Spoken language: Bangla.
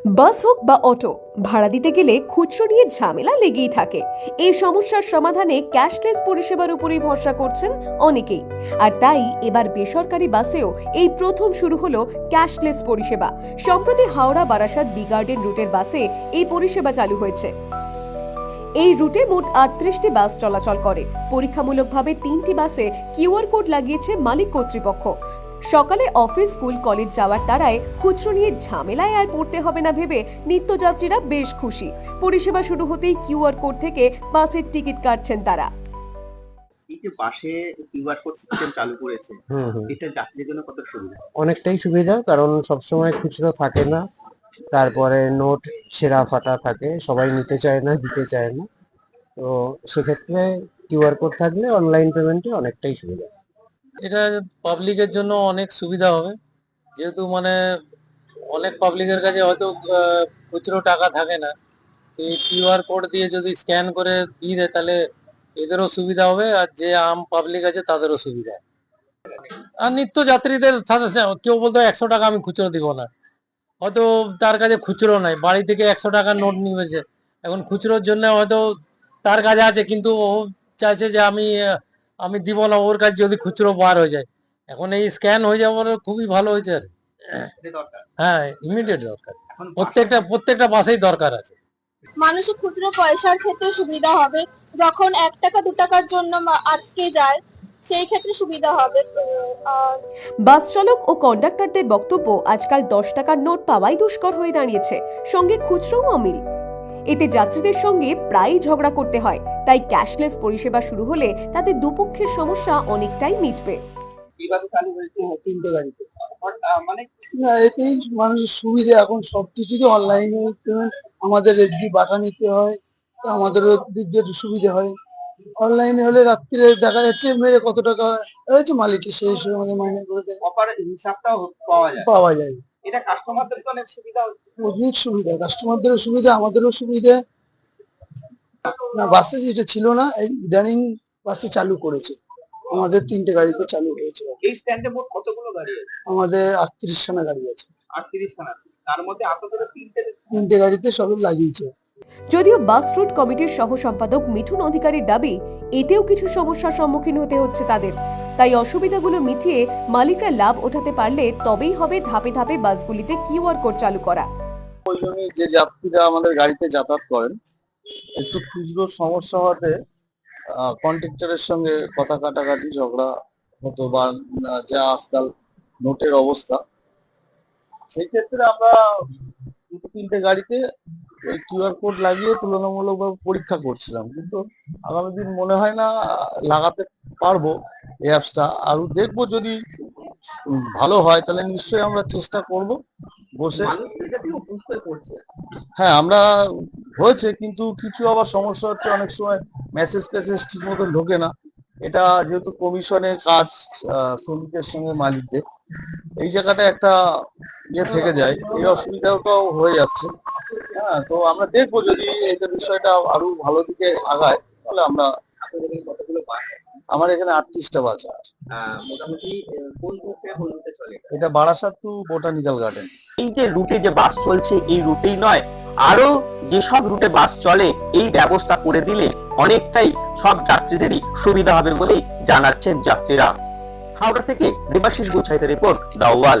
বাস হোক বা অটো, ভাড়া দিতে গেলে খুচরো নিয়ে ঝামেলা লেগেই থাকে। এই সমস্যার সমাধানে ক্যাশলেস পরিষেবার উপরেই ভরসা করছেন অনেকেই। আর তাই এবার বেসরকারি বাসেও এই প্রথম শুরু হলো ক্যাশলেস পরিষেবা। সম্প্রতি হাওড়া বারাসাত বি গার্ডেন রুটের বাসে এই পরিষেবা চালু হয়েছে। এই রুটে মোট আটত্রিশটি বাস চলাচল করে। পরীক্ষামূলকভাবে তিনটি বাসে কিউআর কোড লাগিয়েছে মালিক কর্তৃপক্ষ। সকালে অফিস স্কুল কলেজ যাওয়ার তারায় খুচরো নিয়ে ঝামেলায় আর পড়তে হবে না ভেবে নিত্যযাত্রীরা বেশ খুশি। পরিষেবা শুরু হতেই কিউআর কোড থেকে বাসের টিকিট কাটছেন তারা। এই যে বাসে কিউআর কোড সিস্টেম চালু করেছে হুম হুম। এটা যাত্রীদের জন্য কত সুবিধা? অনেকটাই সুবিধা কারণ সবসময় খুচরো থাকে না। তারপরে নোট ছেঁড়া ফাটা থাকে সবাই নিতে চায় না দিতে চায় না। তো সেক্ষেত্রে কিউআর কোড থাকলে অনলাইন পেমেন্টে অনেকটাই সুবিধা। এটা পাবলিকের জন্য অনেক সুবিধা হবে। যেহেতু মানে অনেক পাবলিকের কাছে হয়তো খুচরো টাকা থাকে না। এই কিউআর কোড দিয়ে যদি স্ক্যান করে দিয়ে দেয়, তাহলে এদেরও সুবিধা হবে আর যে আম পাবলিক আছে, তাদেরও সুবিধা। আর নিত্য যাত্রীদের সাথে সাথে কেউ বলতো একশো টাকা আমি খুচরো দিব না। হয়তো তার কাছে খুচরো নাই, বাড়ি থেকে একশো টাকার নোট নিয়েছে। এখন খুচরোর জন্য হয়তো তার কাছে আছে, কিন্তু ও চাইছে যে আমি আমি দিব না ওর কাছে যদি খুচরো বার হয়ে যায়। এখন এই স্ক্যান হয়ে যাওয়ার খুবই ভালো হয়েছে আর। হ্যাঁ ইমিডিয়েট দরকার। প্রত্যেকটা প্রত্যেকটা বাসেই দরকার আছে। মানুষের খুচরো পয়সার ক্ষেত্রে সুবিধা হবে। যখন এক টাকা দু টাকার জন্য মা- আটকে যায় সেই ক্ষেত্রে সুবিধা হবে। আর বাস চালক ও কন্ডাক্টরদের বক্তব্য আজকাল দশ টাকার নোট পাওয়াই দুষ্কর হয়ে দাঁড়িয়েছে। সঙ্গে খুচরোও অমিল। এতে যাত্রীদের সঙ্গে প্রায়ই ঝগড়া করতে হয় তাই ক্যাশলেস পরিষেবা শুরু হলে তাতে দুপক্ষের সমস্যা অনেকটাই মিটবে। কীভাবে চালু হয়েছে হ্যাঁ তিনটে গাড়িতে? মানে এতেই মানুষের সুবিধা এখন সবকিছুতে অনলাইনে পেমেন্ট আমাদের এসবি বাটা নিতে হয় তো আমাদেরও দিক দিয়ে একটু সুবিধা হয়। অনলাইনে হলে রাত্রিরে দেখা যাচ্ছে মেরে কত টাকা হয়েছে মালিককে সেই হিসেবে আমাদের মাইনে করে দেয়। হিসাবটাও পাওয়া যায়। পাওয়া যায়। এটা কাস্টমারদের তো অনেক সুবিধা অনেক সুবিধা কাস্টমারদেরও সুবিধা আমাদেরও সুবিধা। না বাসে যেটা ছিল না এই ইদানিং বাসে চালু করেছে। আমাদের তিনটে গাড়িতে চালু হয়েছে। এই স্ট্যান্ডে মোট কতগুলো গাড়ি আছে? আমাদের আটত্রিশ খানা গাড়ি আছে। আটত্রিশ খানা তার মধ্যে আপাতত তিনটে তিনটে গাড়িতে সবই লাগিয়েছে। যদিও বাস রুট কমিটির সহ সম্পাদক মিঠুন অধিকারীর দাবি, এতেও কিছু সমস্যার সম্মুখীন হতে হচ্ছে তাদের। তাই অসুবিধাগুলো মিটিয়ে মালিকরা লাভ ওঠাতে পারলে তবেই হবে ধাপে ধাপে বাসগুলিতে কিউআর কোড চালু করা। যে যাত্রীরা আমাদের গাড়িতে যাতায়াত করেন, একটু খুচরো সমস্যা হওয়াতে কন্ট্রাক্টরের সঙ্গে কথা কাটাকাটি, ঝগড়া হতো বা যা আজকাল নোটের অবস্থা। সেই ক্ষেত্রে আমরা দুটো তিনটে গাড়িতে এই কিউআর কোড লাগিয়ে তুলনামূলকভাবে পরীক্ষা করছিলাম। কিন্তু আগামী দিন মনে হয় না, লাগাতে পারব এই অ্যাপসটা আর দেখব যদি ভালো হয়, তাহলে নিশ্চয়ই আমরা চেষ্টা করব বসে। হয়ে, আমরা হয়েছে, কিন্তু কিছু আবার সমস্যা হচ্ছে। অনেক সময় মেসেজ ফেসেজ ঠিক মতো ঢোকে না। এটা যেহেতু কমিশনের কাজ শ্রমিকের সঙ্গে মালিকদের। এই জায়গাটা একটা ইয়ে থেকে যায়। এই অসুবিধাটাও হয়ে যাচ্ছে। হ্যাঁ তো আমরা দেখব যদি এটা বিষয়টা আরও ভালো দিকে আগায় তাহলে আমরা কতগুলো বাস আমার এখানে আটত্রিশটা বাচ্চা আছে। মোটামুটি কোন রুটে চলে? এটা? এটা বারাসাত টু বোটানিক্যাল গার্ডেন এই যে রুটে যে বাস চলছে এই রুটেই নয় আরও যেসব রুটে বাস চলে এই ব্যবস্থা করে দিলে অনেকটাই সব যাত্রীদেরই সুবিধা হবে বলেই জানাচ্ছেন যাত্রীরা। হাওড়া থেকে দেবাশিস গুছাইতে রিপোর্ট দাওয়াল।